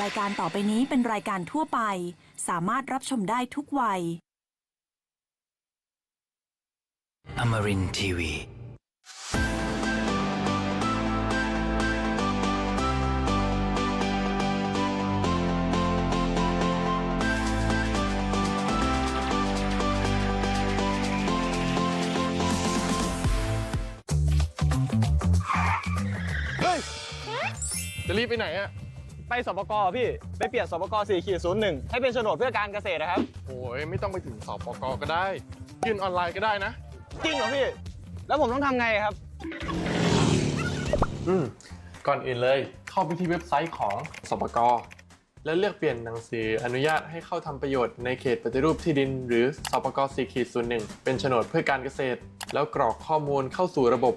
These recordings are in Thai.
รายการต่อไปนี้เป็นรายการทั่วไป สามารถรับชมได้ทุกวัย Amarin Tiwi. เฮ้ยจะรีบไปไหนอะ ไปสปกพี่ไปเปลี่ยนสปก4ขีด01 ให้เป็นโฉนดเพื่อการเกษตรนะครับ โอ้ยไม่ต้องไปถึงสปกก็ได้ ยื่นออนไลน์ก็ได้นะ จริงเหรอพี่ แล้วผมต้องทำไงครับ อืมก่อนอื่นเลย เข้าไปที่เว็บไซต์ของสปกแล้วเลือกเปลี่ยนหนังสืออนุญาตให้เข้าทำประโยชน์ในเขตปฏิรูปที่ดิน หรือสปก4ขีด01 เป็นโฉนดเพื่อการเกษตร แล้วกรอกข้อมูลเข้าสู่ระบบ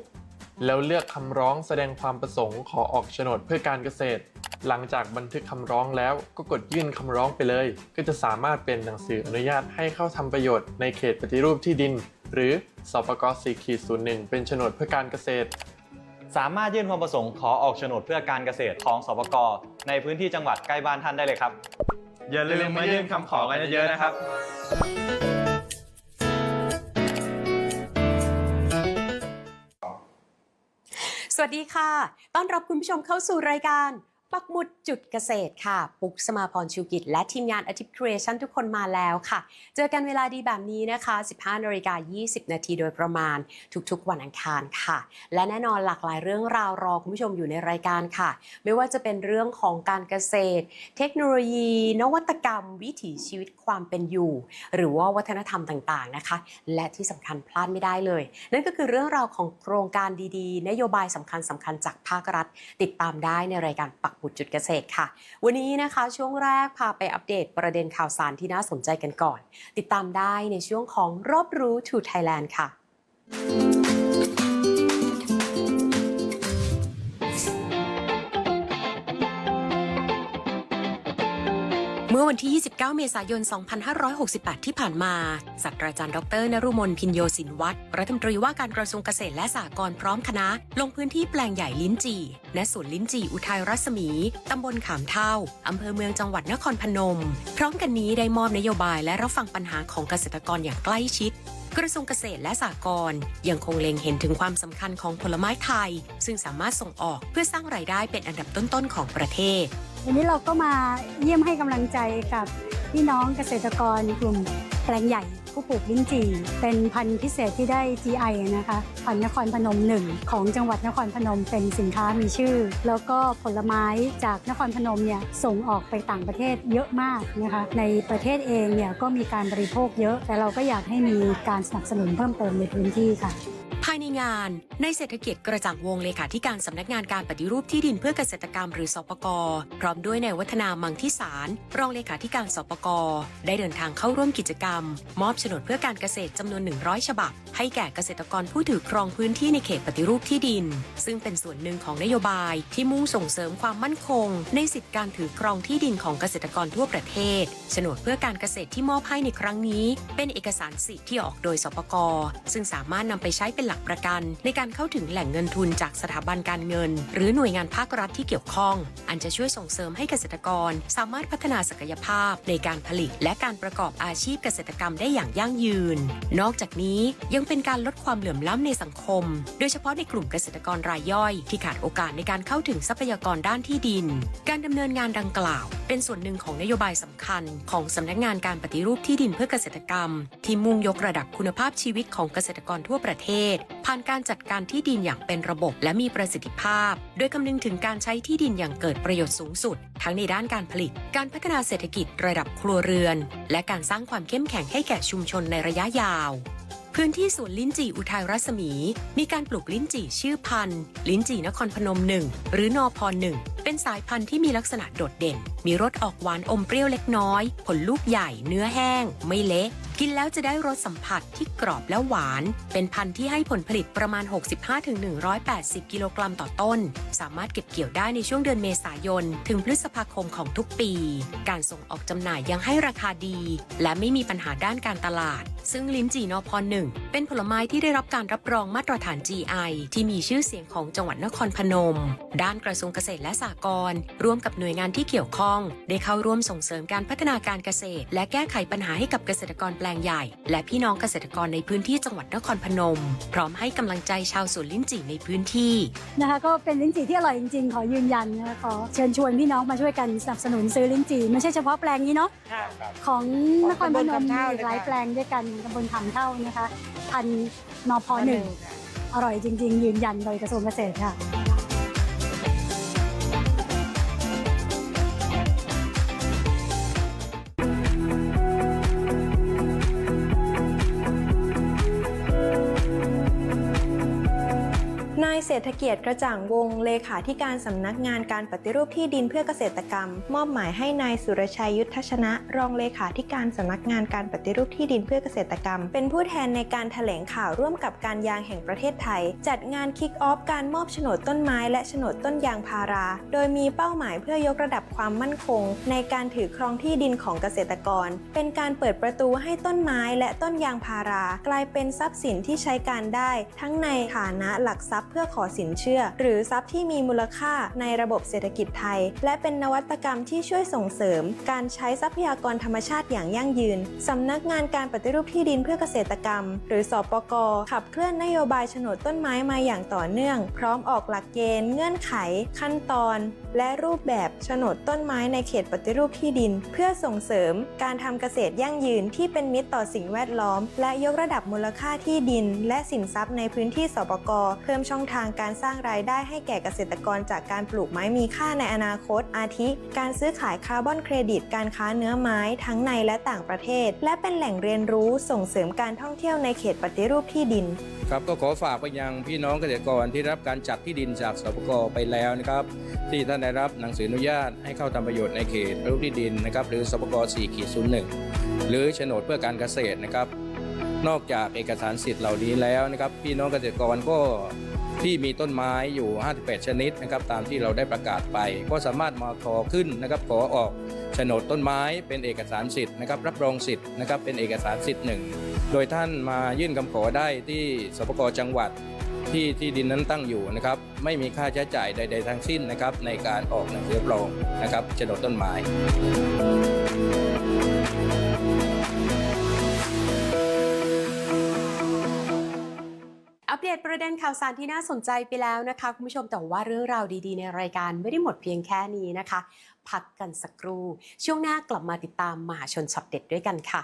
แล้วเลือกคำร้องแสดงความประสงค์ขอออกโฉนดเพื่อการเกษตร หลังจากบันทึกคำร้องแล้วก็กดยื่นคำร้องไปเลย ก็จะสามารถเป็นหนังสืออนุญาตให้เข้าทำประโยชน์ในเขตปฏิรูปที่ดิน หรือสปก4ขีด01เป็นโฉนดเพื่อการเกษตร สามารถยื่นความประสงค์ขอออกโฉนดเพื่อการเกษตรของสปกในพื้นที่จังหวัดใกล้บ้านท่านได้เลยครับ อย่าลืมมายื่นคำขอกันเยอะๆนะครับสวัสดีค่ะ ต้อนรับคุณผู้ชมเข้าสู่รายการ ปักหมุดจุดเกษตรค่ะ ปุกสมาพรชูกิจ และทีมงานอาทิตย์ครีเอชั่นทุกคนมาแล้วค่ะ เจอกันเวลาดีแบบนี้นะคะ 15นาฬิกา20 นาทีโดยประมาณทุกๆ วันอังคารค่ะ และแน่นอนหลากหลายเรื่องราวรอคุณผู้ชมอยู่ในรายการค่ะ ไม่ว่าจะเป็นเรื่องของการเกษตร เทคโนโลยี นวัตกรรม วิถีชีวิตความเป็นอยู่ หรือว่าวัฒนธรรมต่างๆนะคะ และที่สำคัญพลาดไม่ได้เลย นั่นก็คือเรื่องราวของโครงการดีๆ นโยบายสำคัญสคัญๆจากภาครัฐ ติดตามได้ในรายการปักหุดจุดเกษตรค่ะ วันนี้นะคะช่วงแรกพาไปอัปเดตประเด็นข่าวสารที่น่าสนใจกันก่อน ติดตามได้ในช่วงของรอบรู้ทูไทยแลนด์ค่ะ วันที่ 29 เมษายน 2568 ที่ผ่านมาศาสตราจารย์ดรนรุมนพินโยสินวัตรรัฐมนตรีว่าการกระทรวงเกษตรและสหกรณ์พร้อมคณะ ลงพื้นที่แปลงใหญ่ลิ้นจี่ณสวนลิ้นจี่อุทัยรัศมี ตำบลขามเท่า อำเภอเมืองจังหวัดนครพนม พร้อมกันนี้ได้มอบนโยบายและรับฟังปัญหาของเกษตรกรอย่างใกล้ชิดกระทรวงเกษตรและสหกรณ์ยังคงเล็งเห็นถึงความสำคัญของผลไม้ไทย ซึ่งสามารถส่งออกเพื่อสร้างรายได้เป็นอันดับต้นๆของประเทศ วันนี้เราก็มาเยี่ยมให้กำลังใจกับพี่น้องเกษตรกรกลุ่มแปลงใหญ่ผู้ปลูกลิ้นจี่ เป็นพันธุ์พิเศษที่ได้ GI นะคะพันธุ์นครพนมหนึ่งของจังหวัดนครพนมเป็นสินค้ามีชื่อ แล้วก็ผลไม้จากนครพนมเนี่ยส่งออกไปต่างประเทศเยอะมากนะคะในประเทศเองเนี่ยก็มีการบริโภคเยอะ แต่เราก็อยากให้มีการสนับสนุนเพิ่มเติมในพื้นที่ค่ะ ภายในงานในเศรษฐกิจกระจ่างวงเลขาธิการสำนักงานการปฏิรูปที่ดินเพื่อเกษตรกรรมหรือสปกพร้อมด้วยในายวัฒนามังทิสาร รองเลขาธิการสปกได้เดินทางเข้าร่วมกิจกรรม มอบโฉนดเพื่อการเกษตรจำนวน 100 ฉบับ ให้แก่เกษตรกรผู้ถือครองพื้นที่ในเขตปฏิรูปที่ดิน ซึ่งเป็นส่วนหนึ่งของนโยบายที่มุ่งส่งเสริมความมั่นคง ในสิทธิการถือครองที่ดินของเกษตรกรทั่วประเทศโฉนดเพื่อการเกษตรที่มอบให้ในครั้งนี้ เป็นเอกสารสิทธิ์ที่ออกโดยสปกซึ่งสามารถนำไปใช้เป็นหลักประกัน ในการเข้าถึงแหล่งเงินทุนจากสถาบันการเงิน หรือหน่วยงานภาครัฐที่เกี่ยวข้อง อันจะช่วยส่งเสริมให้เกษตรกร สามารถพัฒนาศักยภาพในการผลิต และการประกอบอาชีพเกษตรกรรมได้อย่างยั่งยืน นอกจากนี้ยังเป็นการลดความเหลื่อมล้ำในสังคม โดยเฉพาะในกลุ่มเกษตรกรรายย่อย ที่ขาดโอกาสในการเข้าถึงทรัพยากรด้านที่ดิน การดำเนินงานดังกล่าว เป็นส่วนหนึ่งของนโยบายสำคัญ ของสำนักงานการปฏิรูปที่ดินเพื่อเกษตรกรรม ที่มุ่งยกระดับคุณภาพชีวิตของเกษตรกรทั่วประเทศผ่านการจัดการที่ดินอย่างเป็นระบบและมีประสิทธิภาพ โดยคำนึงถึงการใช้ที่ดินอย่างเกิดประโยชน์สูงสุด ทั้งในด้านการผลิต การพัฒนาเศรษฐกิจระดับครัวเรือน และการสร้างความเข้มแข็งให้แก่ชุมชนในระยะยาวพื้นที่สวนลิ้นจี่อุทัยรัศมี มีการปลูกลิ้นจี่ชื่อพันธุ์ ลิ้นจี่นครพนมหนึ่งหรือนอพหนึ่งเป็นสายพันธุ์ที่มีลักษณะโดดเด่น มีรสออกหวานอมเปรี้ยวเล็กน้อย ผลลูกใหญ่เนื้อแห้ง ไม่เละ กินแล้วจะได้รสสัมผัสที่กรอบและหวาน เป็นพันธุ์ที่ให้ผลผลิตประมาณ 65-180 กิโลกรัมต่อต้น สามารถเก็บเกี่ยวได้ในช่วงเดือนเมษายน ถึงพฤษภาคมของทุกปี การส่งออกจำหน่ายยังให้ราคาดี และไม่มีปัญหาด้านการตลาด ซึ่งลิ้นจี่นอพหนึ่งเป็นผลไม้ที่ได้รับการรับรองมาตรฐาน GI ที่มีชื่อเสียงของจังหวัดนครพนม ด้านกระทรวงเกษตรและสหกรณ์ร่วมกับหน่วยงานที่เกี่ยวข้อง ได้เข้าร่วมส่งเสริมการพัฒนาการเกษตร และแก้ไขปัญหาให้กับเกษตรกรแปลงใหญ่ และพี่น้องเกษตรกรในพื้นที่จังหวัดนครพนม พร้อมให้กำลังใจชาวสวนลิ้นจี่ในพื้นที่ นะคะก็เป็นลิ้นจี่ที่อร่อยจริงๆ ขอยืนยันนะคะขอเชิญชวนพี่น้องมาช่วยกันสนับสนุนซื้อลิ้นจี่ไม่ใช่เฉพาะแปลงนี้เนาะของนครพนมมีอีกหลายแปลงด้วยกันตำบลขามเท่านะคะพันธุ์นพหนึ่งอร่อยจริง ๆ ยืนยันโดยกระทรวงเกษตรค่ะ เศรษฐเกียรติกระจ่างวง เลขาธิการสำนักงานการปฏิรูปที่ดินเพื่อเกษตรกรรม มอบหมายให้นายสุรชัยยุทธชนะ รองเลขาธิการสำนักงานการปฏิรูปที่ดินเพื่อเกษตรกรรม เป็นผู้แทนในการแถลงข่าวร่วมกับการยางแห่งประเทศไทย จัดงานคิกออฟการมอบโฉนดต้นไม้และโฉนดต้นยางพารา โดยมีเป้าหมายเพื่อยกระดับความมั่นคง ในการถือครองที่ดินของเกษตรกร เป็นการเปิดประตูให้ต้นไม้และต้นยางพารา กลายเป็นทรัพย์สินที่ใช้การได้ ทั้งในฐานะหลักทรัพย์เพื่อขอสินเชื่อ หรือทรัพย์ที่มีมูลค่าในระบบเศรษฐกิจไทย และเป็นนวัตกรรมที่ช่วยส่งเสริม การใช้ทรัพยากรธรรมชาติอย่างยั่งยืน สำนักงานการปฏิรูปที่ดินเพื่อเกษตรกรรม หรือสปกขับเคลื่อนนโยบายโฉนดต้นไม้มาอย่างต่อเนื่อง พร้อมออกหลักเกณฑ์ เงื่อนไข ขั้นตอนและรูปแบบโฉนดต้นไม้ในเขตปฏิรูปที่ดิน เพื่อส่งเสริมการทำเกษตรยั่งยืนที่เป็นมิตรต่อสิ่งแวดล้อม และยกระดับมูลค่าที่ดิน และสินทรัพย์ในพื้นที่สปกเพิ่มช่องทางการสร้างรายได้ให้แก่เกษตรกรจากการปลูกไม้มีค่าในอนาคต อาทิ การซื้อขายคาร์บอนเครดิต การค้าเนื้อไม้ทั้งในและต่างประเทศ และเป็นแหล่งเรียนรู้ส่งเสริมการท่องเที่ยวในเขตปฏิรูปที่ดิน ครับก็ขอฝากไปยังพี่น้องเกษตรกรที่รับการจัดที่ดินจากสปกไปแล้วนะครับ ที่ท่านได้รับหนังสืออนุญาตให้เข้าทำประโยชน์ในเขตรูปที่ดินนะครับ หรือสปก4ขีด01หรือโฉนดเพื่อการเกษตรนะครับ นอกจากเอกสารสิทธิ์เหล่านี้แล้วนะครับ พี่น้องเกษตรกรก็ที่มีต้นไม้อยู่ 58 ชนิดนะครับ ตามที่เราได้ประกาศไป ก็สามารถมาขอขึ้นนะครับขอออกโฉนดต้นไม้เป็นเอกสารสิทธิ์นะครับ รับรองสิทธิ์นะครับเป็นเอกสารสิทธิ์หนึ่ง โดยท่านมายื่นคำขอได้ที่สปกจังหวัดที่ที่ดินนั้นตั้งอยู่นะครับ ไม่มีค่าใช้จ่ายใด ๆ ทั้งสิ้นนะครับ ในการออกหนังสือรับรองนะครับโฉนดต้นไม้อัปเดตประเด็นข่าวสารที่น่าสนใจไปแล้วนะคะคุณผู้ชมแต่ว่าเรื่องราวดีๆ ในรายการไม่ได้หมดเพียงแค่นี้นะคะ พักกันสักครู่ ช่วงหน้ากลับมาติดตามมหาชนช็อตเด็ดด้วยกันค่ะ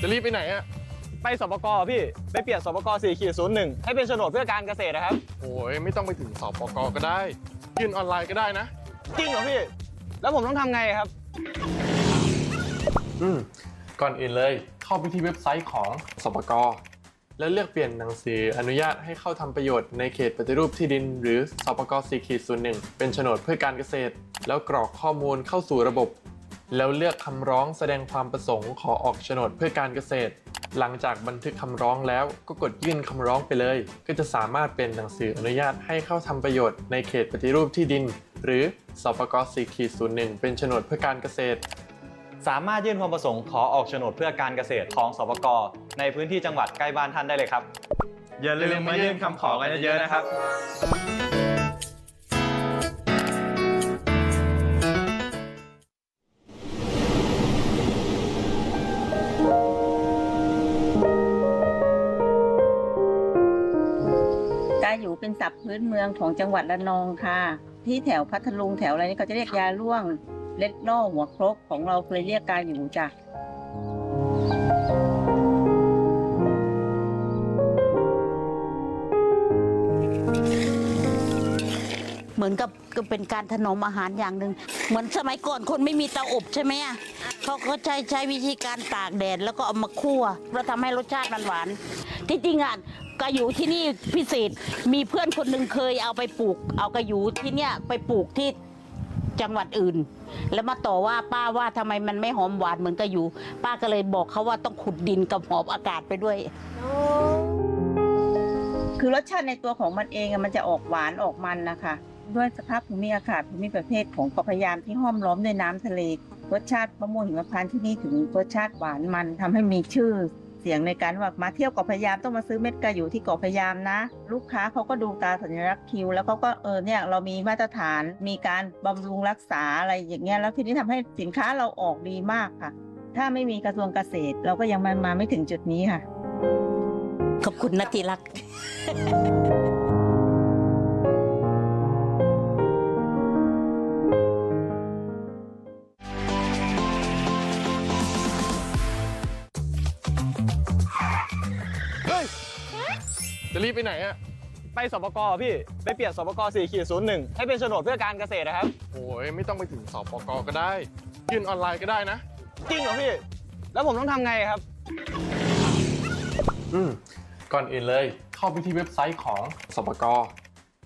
จะรีบไปไหนอะไปสปกพี่ ไปเปลี่ยนสปก4ขีด01 ให้เป็นโฉนดเพื่อการเกษตรนะครับ โอ้ยไม่ต้องไปถึงสปกก็ได้ ยื่นออนไลน์ก็ได้นะ จริงเหรอพี่ แล้วผมต้องทำไงครับ อืมก่อนอื่นเลยเข้าไปที่เว็บไซต์ของสปกแล้วเลือกเปลี่ยนหนังสืออนุญาตให้เข้าทำประโยชน์ในเขตปฏิรูปที่ดิน หรือสปก4ขีด01 เป็นโฉนดเพื่อการเกษตร แล้วกรอกข้อมูลเข้าสู่ระบบ แล้วเลือกคำร้องแสดงความประสงค์ขอออกโฉนดเพื่อการเกษตร หลังจากบันทึกคำร้องแล้วก็กดยื่นคำร้องไปเลย ก็จะสามารถเป็นหนังสืออนุญาตให้เข้าทำประโยชน์ในเขตปฏิรูปที่ดิน หรือสปก4ขีด01 เป็นโฉนดเพื่อการเกษตร สามารถยื่นความประสงค์ขอออกโฉนดเพื่อการเกษตรของสปกในพื้นที่จังหวัดใกล้บ้านท่านได้เลยครับอย่าลืมมายื่นคำขอกันเยอะๆนะครับ ศัพท์พื้นเมืองของจังหวัดระนองค่ะ ที่แถวพัทลุงแถวอะไรนี่เขาจะเรียกยาล่วงเล็ดล่อหัวครกของเราเคยเรียกกาอยู่จ้ะเหมือนกับก็เป็นการถนอมอาหารอย่างหนึ่งเหมือนสมัยก่อนคนไม่มีเตาอบใช่ไหมอะเขาก็ใช้ใช้วิธีการตากแดดแล้วก็เอามาคั่วแล้วทำให้รสชาติมันหวานที่จริงอะ กระยูที่นี่พิเศษ มีเพื่อนคนหนึ่งเคยเอาไปปลูก เอากระยูที่เนี่ยไปปลูกที่จังหวัดอื่น แล้วมาต่อว่าป้าว่าทำไมมันไม่หอมหวานเหมือนกระยูป้าก็เลยบอกเขาว่าต้องขุดดินกับหอบอากาศไปด้วย คือรสชาติในตัวของมันเองอะมันจะออกหวานออกมันนะคะด้วยสภาพภูมิอากาศภูมิประเภทของเกาะพะยามที่ห้อมล้อมด้วยน้ำทะเลรสชาติมะม่วงหิมพานต์ที่นี่ถึงรสชาติหวานมันทำให้มีชื่อ เสียงในการว่ามาเที่ยวเกาะพยามต้องมาซื้อเม็ดกระอยู่ที่เกาะพยามนะ ลูกค้าเขาก็ดูตาสัญลักษณ์คิว แล้วเขาก็เออเนี่ยเรามีมาตรฐานมีการบำรุงรักษาอะไรอย่างเงี้ยแล้วทีนี้ทำให้สินค้าเราออกดีมากค่ะ ถ้าไม่มีกระทรวงเกษตร เราก็ยังมามาไม่ถึงจุดนี้ค่ะ ขอบคุณนะทีรักเจะรีบไปไหนอะไปสปกพี่ไปเปลี่ยนสปก4ขีด01 ให้เป็นโฉนดเพื่อการเกษตรนะครับ โอ้ยไม่ต้องไปถึงสปกก็ได้ ยื่นออนไลน์ก็ได้นะ จริงเหรอพี่ แล้วผมต้องทำไงครับ อืมก่อนอื่นเลย เข้าไปที่เว็บไซต์ของสปก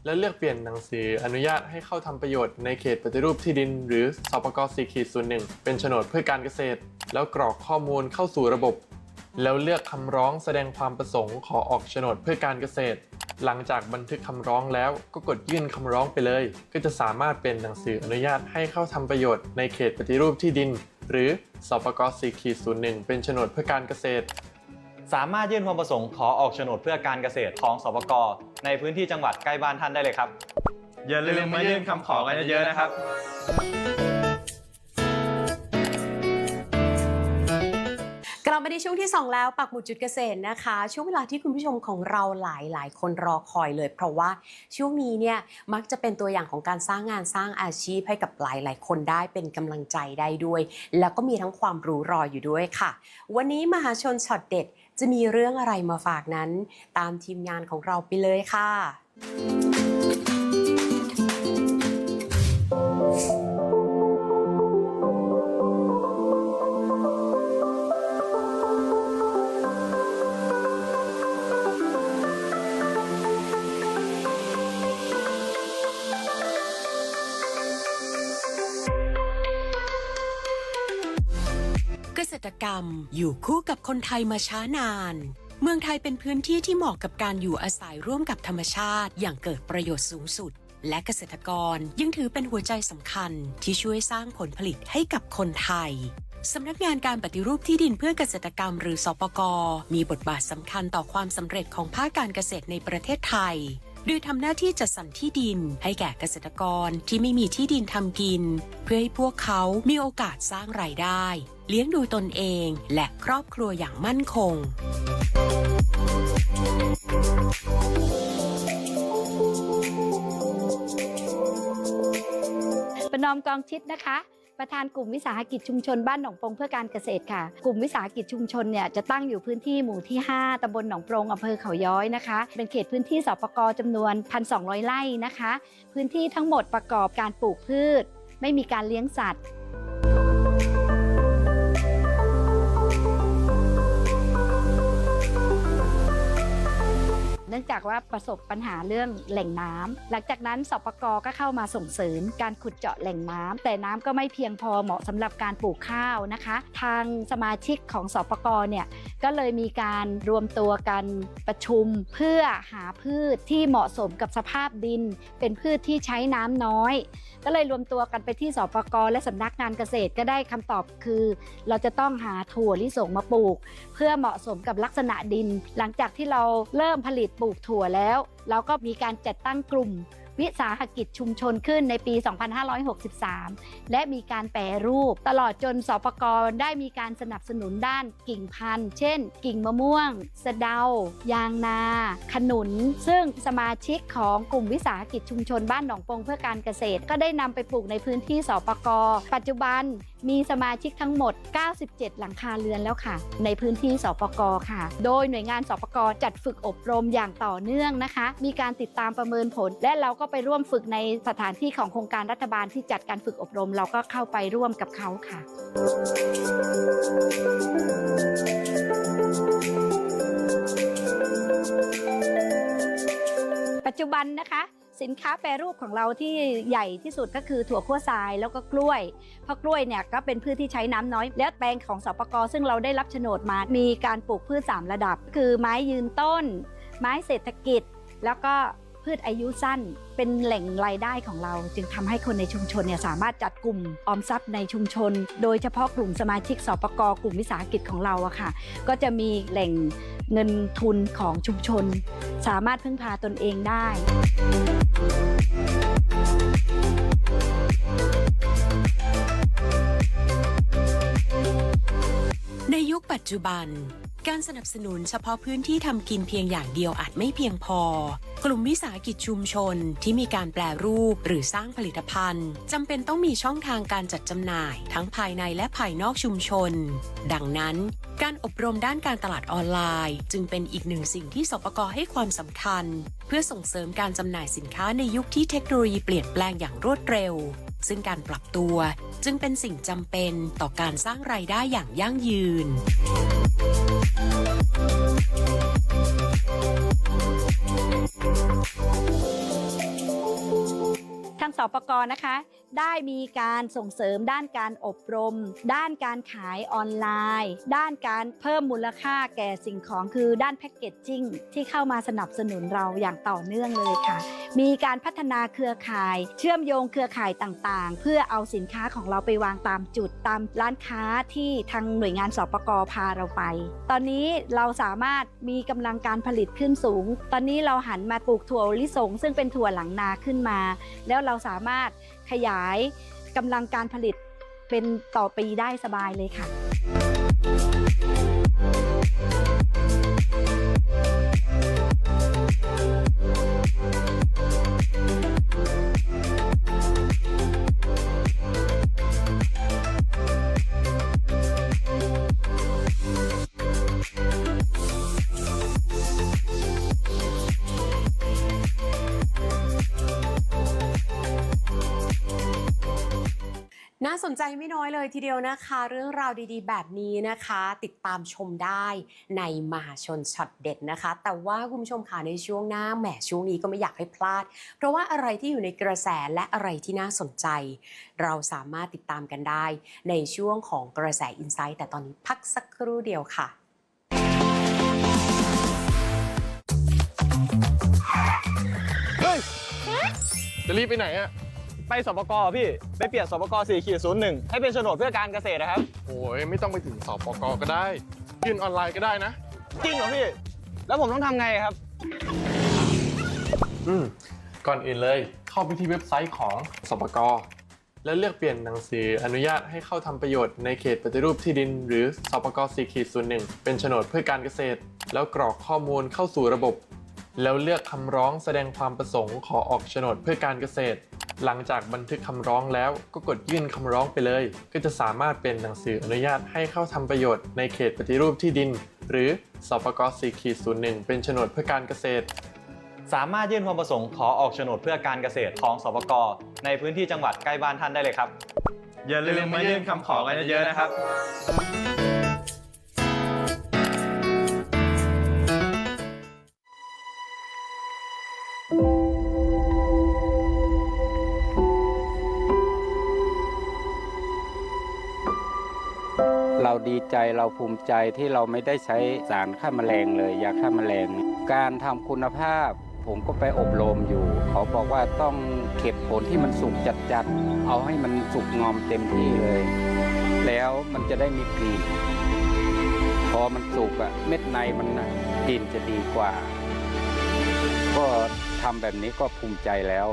แล้วเลือกเปลี่ยนหนังสืออนุญาตให้เข้าทำประโยชน์ในเขตปฏิรูปที่ดิน หรือสปก4ขีด01 เป็นโฉนดเพื่อการเกษตร แล้วกรอกข้อมูลเข้าสู่ระบบ แล้วเลือกคำร้องแสดงความประสงค์ขอออกโฉนดเพื่อการเกษตร หลังจากบันทึกคำร้องแล้วก็กดยื่นคำร้องไปเลย ก็จะสามารถเป็นหนังสืออนุญาตให้เข้าทำประโยชน์ในเขตปฏิรูปที่ดิน หรือสปก4ขีด01 เป็นโฉนดเพื่อการเกษตร สามารถยื่นความประสงค์ขอออกโฉนดเพื่อการเกษตรของสปกในพื้นที่จังหวัดใกล้บ้านท่านได้เลยครับอย่าลืมมายื่นคำขอกันเยอะๆนะครับ นช่วงที่ 2 แล้วปักหมุดจุดเกษตรนะคะ ช่วงเวลาที่คุณผู้ชมของเราหลายหลายคนรอคอยเลย เพราะว่าช่วงนี้เนี่ยมักจะเป็นตัวอย่างของการสร้างงานสร้างอาชีพให้กับหลายหลายคนได้เป็นกำลังใจได้ด้วย แล้วก็มีทั้งความรู้รออยู่ด้วยค่ะ วันนี้มหาชนช็อตเด็ดจะมีเรื่องอะไรมาฝากนั้น ตามทีมงานของเราไปเลยค่ะ กรรม อยู่คู่กับคนไทยมาช้านาน เมืองไทยเป็นพื้นที่ที่เหมาะกับการอยู่อาศัยร่วมกับธรรมชาติ อย่างเกิดประโยชน์สูงสุด และเกษตรกรยังถือเป็นหัวใจสำคัญที่ช่วยสร้างผลผลิตให้กับคนไทยสำนักงานการปฏิรูปที่ดินเพื่อเกษตรกรรมหรือสปกมีบทบาทสำคัญต่อความสำเร็จของภาคการเกษตรในประเทศไทยโดยทำหน้าที่จัดสรรที่ดินให้แก่เกษตรกรที่ไม่มีที่ดินทำกิน เพื่อให้พวกเขามีโอกาสสร้างรายได้ เลี้ยงดูตนเองและครอบครัวอย่างมั่นคง ประนอมกองชิดนะคะประธานกลุ่มวิสาหกิจชุมชนบ้านหนองปงเพื่อการเกษตรค่ะ กลุ่มวิสาหกิจชุมชนเนี่ยจะตั้งอยู่พื้นที่หมู่ที่ 5 ตำบลหนองปรงอำเภอเขาย้อยนะคะ เป็นเขตพื้นที่สปกจำนวน 1,200 ไร่นะคะ พื้นที่ทั้งหมดประกอบการปลูกพืช ไม่มีการเลี้ยงสัตว์ นื่องจากว่าประสบปัญหาเรื่องแหล่งน้ำหลังจากนั้นสปกก็เข้ามาส่งเสริมการขุดเจาะแหล่งน้ำแต่น้ำก็ไม่เพียงพอเหมาะสำหรับการปลูกข้าวนะคะ ทางสมาชิกของสปกเนี่ยก็เลยมีการรวมตัวกันประชุมเพื่อหาพืชที่เหมาะสมกับสภาพดิน เป็นพืชที่ใช้น้ำน้อย ก็เลยรวมตัวกันไปที่สปกและสำนักงานเกษตรก็ได้คำตอบคือ เราจะต้องหาถั่วลิสงมาปลูก เพื่อเหมาะสมกับลักษณะดิน หลังจากที่เราเริ่มผลิตลูกถั่วแล้วเราก็มีการจัดตั้งกลุ่มวิสาหกิจชุมชนขึ้นในปี 2563 และมีการแปรรูป ตลอดจนสปกรได้มีการสนับสนุนด้านกิ่งพันธุ์ เช่น กิ่งมะม่วง สะเดา ยางนา ขนุน ซึ่งสมาชิกของกลุ่มวิสาหกิจชุมชนบ้านหนองปงเพื่อการเกษตร ก็ได้นำไปปลูกในพื้นที่สปกรปัจจุบัน มีสมาชิกทั้งหมด 97 หลังคาเรือนแล้วค่ะ ในพื้นที่สปกค่ะ โดยหน่วยงานสปกจัดฝึกอบรมอย่างต่อเนื่องนะคะ มีการติดตามประเมินผล และเราก็ไปร่วมฝึกในสถานที่ของโครงการรัฐบาลที่จัดการฝึกอบรม เราก็เข้าไปร่วมกับเขาค่ะ ปัจจุบันนะคะ สินค้าแปรรูปของเราที่ใหญ่ที่สุดก็คือถั่วคั่วทรายแล้วก็กล้วย เพราะกล้วยเนี่ยก็เป็นพืชที่ใช้น้ำน้อย และแปลงของสปกซึ่งเราได้รับโฉนดมา มีการปลูกพืช 3 ระดับ คือไม้ยืนต้น ไม้เศรษฐกิจ แล้วก็ พืชอายุสั้น เป็นแหล่งรายได้ของเรา จึงทำให้คนในชุมชนเนี่ยสามารถจัดกลุ่มออมทรัพย์ในชุมชน โดยเฉพาะกลุ่มสมาชิกสปกกลุ่มวิสาหกิจของเราอะค่ะ ก็จะมีแหล่งเงินทุนของชุมชน สามารถพึ่งพาตนเองได้ คปัจจุบัน การสนับสนุนเฉพาะพื้นที่ทำกินเพียงอย่างเดียวอาจไม่เพียงพอ กลุ่มวิสาหกิจชุมชนที่มีการแปลรูปหรือสร้างผลิตภัณฑ์จำเป็นต้องมีช่องทางการจัดจำหน่าย ทั้งภายในและภายนอกชุมชน ดังนั้น การอบรมด้านการตลาดออนไลน์ จึงเป็นอีกหนึ่งสิ่งที่สปกให้ความสำคัญ เพื่อส่งเสริมการจำหน่ายสินค้าในยุคที่เทคโนโลยีเปลี่ยนแปลงอย่างรวดเร็ว ซึ่งการปรับตัวจึงเป็นสิ่งจำเป็นต่อการสร้างรายได้อย่างยั่งยืน ทางสปกนะคะ ได้มีการส่งเสริมด้านการอบรม ด้านการขายออนไลน์ ด้านการเพิ่มมูลค่าแก่สิ่งของคือด้านแพ็กเกจจิ้งที่เข้ามาสนับสนุนเราอย่างต่อเนื่องเลยค่ะ มีการพัฒนาเครือข่าย เชื่อมโยงเครือข่ายต่างๆ เพื่อเอาสินค้าของเราไปวางตามจุดตามร้านค้าที่ทางหน่วยงานสปกพาเราไป ตอนนี้เราสามารถมีกำลังการผลิตขึ้นสูง ตอนนี้เราหันมาปลูกถั่วลิสงซึ่งเป็นถั่วหลังนาขึ้นมา แล้วเราสามารถขยายกำลังการผลิตเป็นต่อปีได้สบายเลยค่ะ น่าสนใจไม่น้อยเลยทีเดียวนะคะ เรื่องราวดีๆ แบบนี้นะคะ ติดตามชมได้ในมหาชนช็อตเด็ดนะคะ แต่ว่าคุณผู้ชมค่ะในช่วงหน้าแหมช่วงนี้ก็ไม่อยากให้พลาด เพราะว่าอะไรที่อยู่ในกระแสและอะไรที่น่าสนใจ เราสามารถติดตามกันได้ในช่วงของกระแสอินไซต์แต่ตอนนี้พักสักครู่เดียวค่ะเฮ้ยจะรีบไปไหนอะ ไปสปกพี่ ไปเปลี่ยนสปก4ขีด01 ให้เป็นโฉนดเพื่อการเกษตรนะครับ โอ้ยไม่ต้องไปถึงสปกก็ได้ยื่นออนไลน์ก็ได้นะ จริงเหรอพี่ แล้วผมต้องทำไงครับ อืมก่อนอื่นเลย เข้าไปที่เว็บไซต์ของสปกแล้วเลือกเปลี่ยนหนังสืออนุญาตให้เข้าทำประโยชน์ในเขตปฏิรูปที่ดิน หรือสปก4ขีด01 เป็นโฉนดเพื่อการเกษตร แล้วกรอกข้อมูลเข้าสู่ระบบ แล้วเลือกคำร้องแสดงความประสงค์ขอออกโฉนดเพื่อการเกษตร หลังจากบันทึกคำร้องแล้วก็กดยื่นคำร้องไปเลย ก็จะสามารถเป็นหนังสืออนุญาตให้เข้าทำประโยชน์ในเขตปฏิรูปที่ดิน หรือสปก4ขีด01 เป็นโฉนดเพื่อการเกษตร สามารถยื่นความประสงค์ขอออกโฉนดเพื่อการเกษตรของสปกในพื้นที่จังหวัดใกล้บ้านท่านได้เลยครับอย่าลืมมายื่นคำขอกันเยอะๆนะครับ ดีใจเราภูมิใจที่เราไม่ได้ใช้สารฆ่าแมลงเลยยาฆ่าแมลง การทำคุณภาพผมก็ไปอบรมอยู่ เขาบอกว่าต้องเก็บผลที่มันสุกจัดๆ เอาให้มันสุกงอมเต็มที่เลย แล้วมันจะได้มีกลิ่น พอมันสุกอะเม็ดในมันกลิ่นจะดีกว่า ก็ทำแบบนี้ก็ภูมิใจแล้ว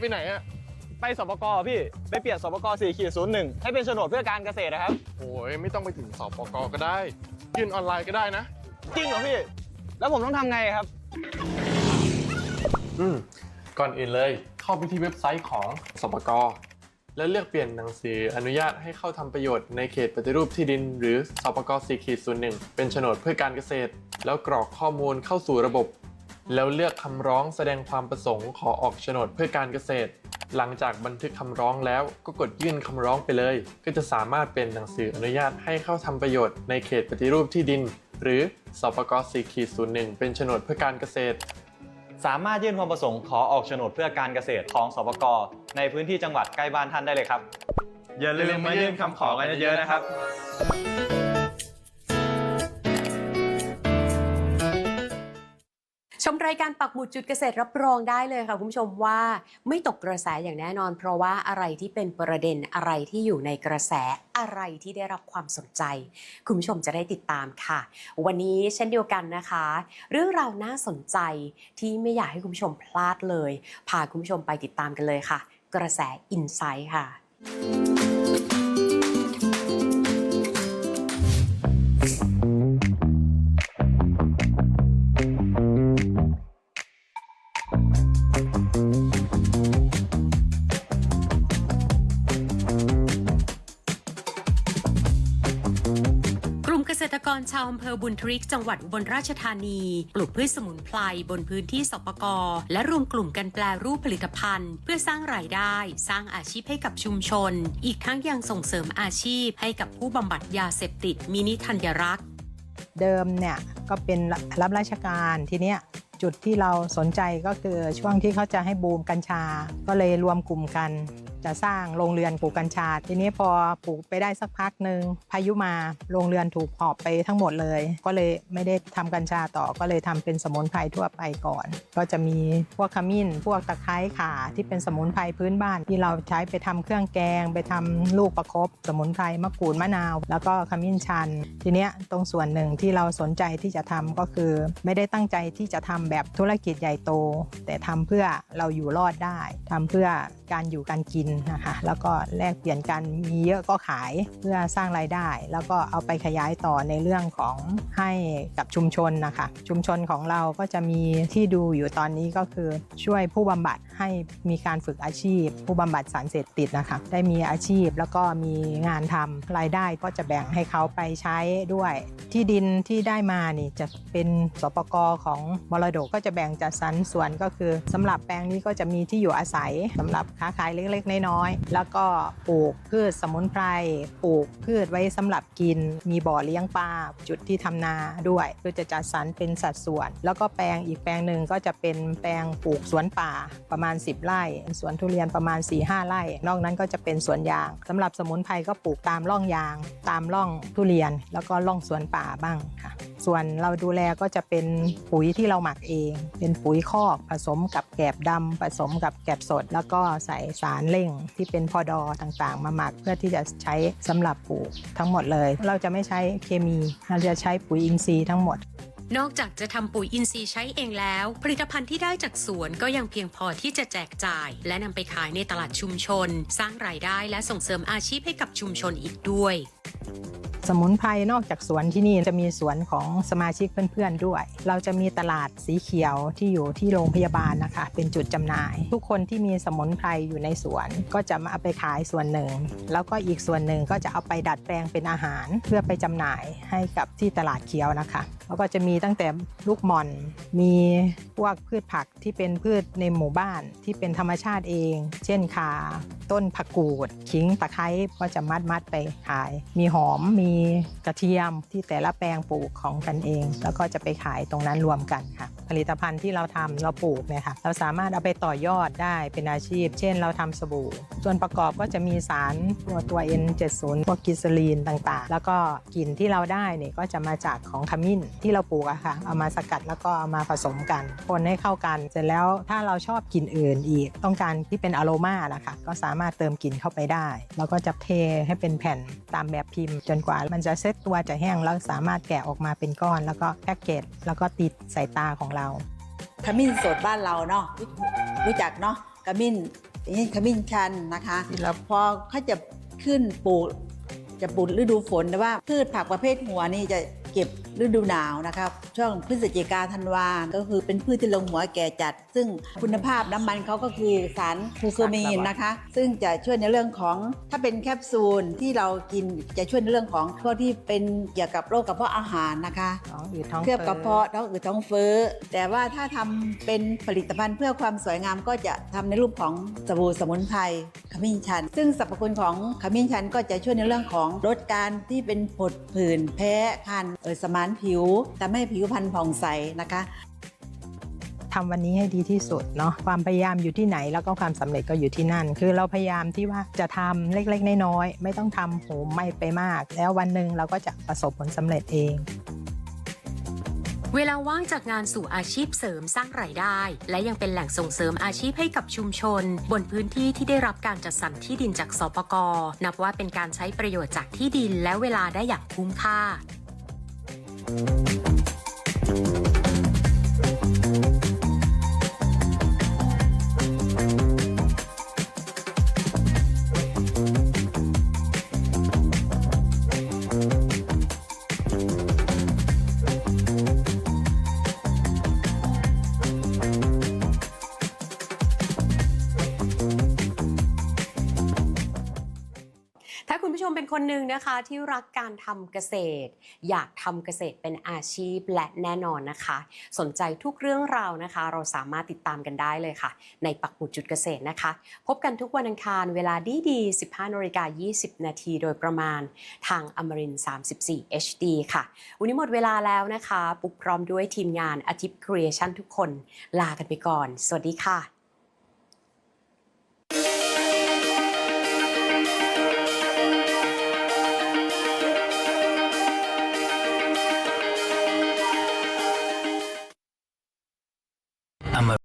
ไปไหนอะไปสปกพี่ไปเปลี่ยนสปก4ขีด01 ให้เป็นโฉนดเพื่อการเกษตรนะครับ โอ้ยไม่ต้องไปถึงสปกก็ได้ ยื่นออนไลน์ก็ได้นะ จริงเหรอพี่ แล้วผมต้องทำไงครับ อืมก่อนอื่นเลยเข้าไปที่เว็บไซต์ของสปกแล้วเลือกเปลี่ยนหนังสืออนุญาตให้เข้าทำประโยชน์ในเขตปฏิรูปที่ดิน หรือสปก4ขีด01 เป็นโฉนดเพื่อการเกษตร แล้วกรอกข้อมูลเข้าสู่ระบบ แล้วเลือกคำร้องแสดงความประสงค์ขอออกโฉนดเพื่อการเกษตร หลังจากบันทึกคำร้องแล้วก็กดยื่นคำร้องไปเลย ก็จะสามารถเป็นหนังสืออนุญาตให้เข้าทำประโยชน์ในเขตปฏิรูปที่ดิน หรือสปก4ขีด01 เป็นโฉนดเพื่อการเกษตร สามารถยื่นความประสงค์ขอออกโฉนดเพื่อการเกษตรของสปกในพื้นที่จังหวัดใกล้บ้านท่านได้เลยครับอย่าลืมมายื่นคำขอกันเยอะๆนะครับ มรายการปักหมุดจุดเกษตรรับรองได้เลยค่ะ คุณผู้ชมว่าไม่ตกกระแสอย่างแน่นอน เพราะว่าอะไรที่เป็นประเด็นอะไรที่อยู่ในกระแสอะไรที่ได้รับความสนใจ คุณผู้ชมจะได้ติดตามค่ะ วันนี้เช่นเดียวกันนะคะ เรื่องราวน่าสนใจที่ไม่อยากให้คุณผู้ชมพลาดเลย พาคุณผู้ชมไปติดตามกันเลยค่ะ กระแสอินไซต์ค่ะ ชาวอำเภอบุญทริกจังหวัดอุบลราชธานี ปลูกพืชสมุนไพรบนพื้นที่สปกและรวมกลุ่มกันแปลรูปผลิตภัณฑ์ เพื่อสร้างรายได้ สร้างอาชีพให้กับชุมชน อีกทั้งยังส่งเสริมอาชีพให้กับผู้บำบัดยาเสพติดมินิธัญรักษ์เดิมเนี่ยก็เป็นรับราชการทีเนี้ยจุดที่เราสนใจก็คือช่วงที่เขาจะให้บูมกัญชา ก็เลยรวมกลุ่มกัน จะสร้างโรงเรือนปลูกกัญชา ทีนี้พอปลูกไปได้สักพักหนึ่งพายุมาโรงเรือนถูกหอบไปทั้งหมดเลย ก็เลยไม่ได้ทำกัญชาต่อก็เลยทำเป็นสมุนไพรทั่วไปก่อน ก็จะมีพวกขมิ้น พวกตะไคร้ข่าที่เป็นสมุนไพรพื้นบ้านที่เราใช้ไปทำเครื่องแกง ไปทำลูกประคบสมุนไพรมะกรูดมะนาว แล้วก็ขมิ้นชัน ทีเนี้ยตรงส่วนหนึ่งที่เราสนใจที่จะทำก็คือ ไม่ได้ตั้งใจที่จะทำแบบธุรกิจใหญ่โต แต่ทำเพื่อเราอยู่รอดได้ทำเพื่อการอยู่การกินนะคะแล้วก็แลกเปลี่ยนกันมีเยอะก็ขายเพื่อสร้างรายได้ แล้วก็เอาไปขยายต่อในเรื่องของให้กับชุมชนนะคะ ชุมชนของเราก็จะมีที่ดูอยู่ตอนนี้ก็คือช่วยผู้บำบัด ให้มีการฝึกอาชีพ ผู้บำบัดสารเสพติดนะคะ ได้มีอาชีพแล้วก็มีงานทำรายได้ก็จะแบ่งให้เขาไปใช้ด้วย ที่ดินที่ได้มานี่จะเป็นสปกของมรดกก็จะแบ่งจัดสรรส่วนก็คือสำหรับแปลงนี้ก็จะมีที่อยู่อาศัยสำหรับค้าขายเล็กๆ น้อยๆแล้วก็ปลูกพืชสมุนไพรปลูกพืชไว้สำหรับกิน มีบ่อเลี้ยงปลาจุดที่ทำนาด้วยเพื่อจะจัดสรรเป็นสัดส่วน แล้วก็แปลงอีกแปลงหนึ่งก็จะเป็นแปลงปลูกสวนป่าประมาณาณ 10 ไร่ สวนทุเรียนประมาณ 4-5 ไร่ นอกนั้นก็จะเป็นสวนยางสำหรับสมุนไพรก็ปลูกตามร่องยาง ตามร่องทุเรียน แล้วก็ร่องสวนป่าบ้างค่ะ ส่วนเราดูแลก็จะเป็นปุ๋ยที่เราหมักเอง เป็นปุ๋ยคอกผสมกับแกบดำผสมกับแกบสด แล้วก็ใส่สารเร่งที่เป็นพอดอต่างๆ มาหมักเพื่อที่จะใช้สำหรับปลูกทั้งหมดเลย เราจะไม่ใช้เคมีเราจะใช้ปุ๋ยอินทรีย์ทั้งหมด นอกจากจะทำปุ๋ยอินทรีย์ใช้เองแล้ว ผลิตภัณฑ์ที่ได้จากสวนก็ยังเพียงพอที่จะแจกจ่าย และนำไปขายในตลาดชุมชน สร้างรายได้และส่งเสริมอาชีพให้กับชุมชนอีกด้วย สมุนไพรนอกจากสวนที่นี่จะมีสวนของสมาชิกเพื่อนๆด้วย เราจะมีตลาดสีเขียวที่อยู่ที่โรงพยาบาลนะคะ เป็นจุดจำหน่าย ทุกคนที่มีสมุนไพรอยู่ในสวนก็จะมาเอาไปขายส่วนหนึ่ง แล้วก็อีกส่วนหนึ่งก็จะเอาไปดัดแปลงเป็นอาหาร เพื่อไปจำหน่ายให้กับที่ตลาดเขียวนะคะแล้วก็จะมีตั้งแต่ลูกหม่อน มีพวกพืชผักที่เป็นพืชในหมู่บ้านที่เป็นธรรมชาติเอง เช่นขาต้นผักกูดขิงตะไคร้ก็จะมัดมัดไปขาย มีหอมมีกระเทียมที่แต่ละแปลงปลูกของกันเอง แล้วก็จะไปขายตรงนั้นรวมกันค่ะ ผลิตภัณฑ์ที่เราทำเราปลูกเนี่ยค่ะเราสามารถเอาไปต่อยอดได้เป็นอาชีพ เช่น เราทำสบู่ ส่วนประกอบก็จะมีสารตัวตัว N70 พวกกิสลีนต่างๆ แล้วก็กลิ่นที่เราได้เนี่ยก็จะมาจากของขมิ้นที่เราปลูกอะค่ะเอามาสกัดแล้วก็เอามาผสมกัน คนให้เข้ากันเสร็จแล้วถ้าเราชอบกลิ่นอื่นอีก ต้องการที่เป็นอโรมานะคะก็สามารถเติมกลิ่นเข้าไปได้ แล้วก็จะเทให้เป็นแผ่นตามแบบพิมมจนกว่ามันจะเซ็ตตัวจะแห้งแล้วสามารถแกะออกมาเป็นก้อน แล้วก็แพ็กเกจแล้วก็ติดใส่ตาของเราขมิ้นสดบ้านเราเนาะรู้จักเนาะขมิ้นนี่ขมิ้นชันนะคะพอเขาจะขึ้นปลูกจะปลูกฤดูฝนแต่ว่าพืชผักประเภทหัวนี่จะ เก็บฤดูหนาวนะครับช่วงพฤศจิกาธันวาก็คือเป็นพืชที่ลงหัวแก่จัด ซึ่งคุณภาพน้ำมันเขาก็คือสารคูเคอร์มีนนะคะ ซึ่งจะช่วยในเรื่องของถ้าเป็นแคปซูลที่เรากินจะช่วยในเรื่องของพวกที่เป็นเกี่ยวกับโรคกระเพาะอาหารนะคะท้องอืดท้องเคลือบฟ้กระเพาะท้องอืดท้องเฟ้อ แต่ว่าถ้าทำเป็นผลิตภัณฑ์เพื่อความสวยงามก็จะทำในรูปของสบู่สมุนไพรข มิ้นชัน ซึ่งสรรพคุณของขมิ้นชันก็จะช่วยในเรื่องของลดการที่เป็นผดผื่นแพ้คันเออสมานผิวทำให้ผิวพรรณผ่องใสนะคะทำวันนี้ให้ดีที่สุดเนาะความพยายามอยู่ที่ไหนแล้วก็ความสำเร็จก็อยู่ที่นั่น คือเราพยายามที่ว่าจะทำเล็กๆน้อยๆไม่ต้องทำโหไม่ไปมาก แล้ววันหนึ่งเราก็จะประสบผลสำเร็จเอง เวลาว่างจากงานสู่อาชีพเสริมสร้างรายได้ และยังเป็นแหล่งส่งเสริมอาชีพให้กับชุมชน บนพื้นที่ที่ได้รับการจัดสรรที่ดินจากสปกนับว่าเป็นการใช้ประโยชน์จากที่ดินและเวลาได้อย่างคุ้มค่าถ้า คนหนึ่งนะคะที่รักการทำเกษตร อยากทำเกษตรเป็นอาชีพและแน่นอนนะคะ สนใจทุกเรื่องราวนะคะ เราสามารถติดตามกันได้เลยค่ะ ในปักหมุดจุดเกษตรนะคะ พบกันทุกวันอังคารเวลาดีดี15นาฬิกา20 นาทีโดยประมาณทางอมริน 34 HD ค่ะ วันนี้หมดเวลาแล้วนะคะ ปุกพร้อมด้วยทีมงานอาทิตย์ครีเอชั่นทุกคน ลากันไปก่อน สวัสดีค่ะ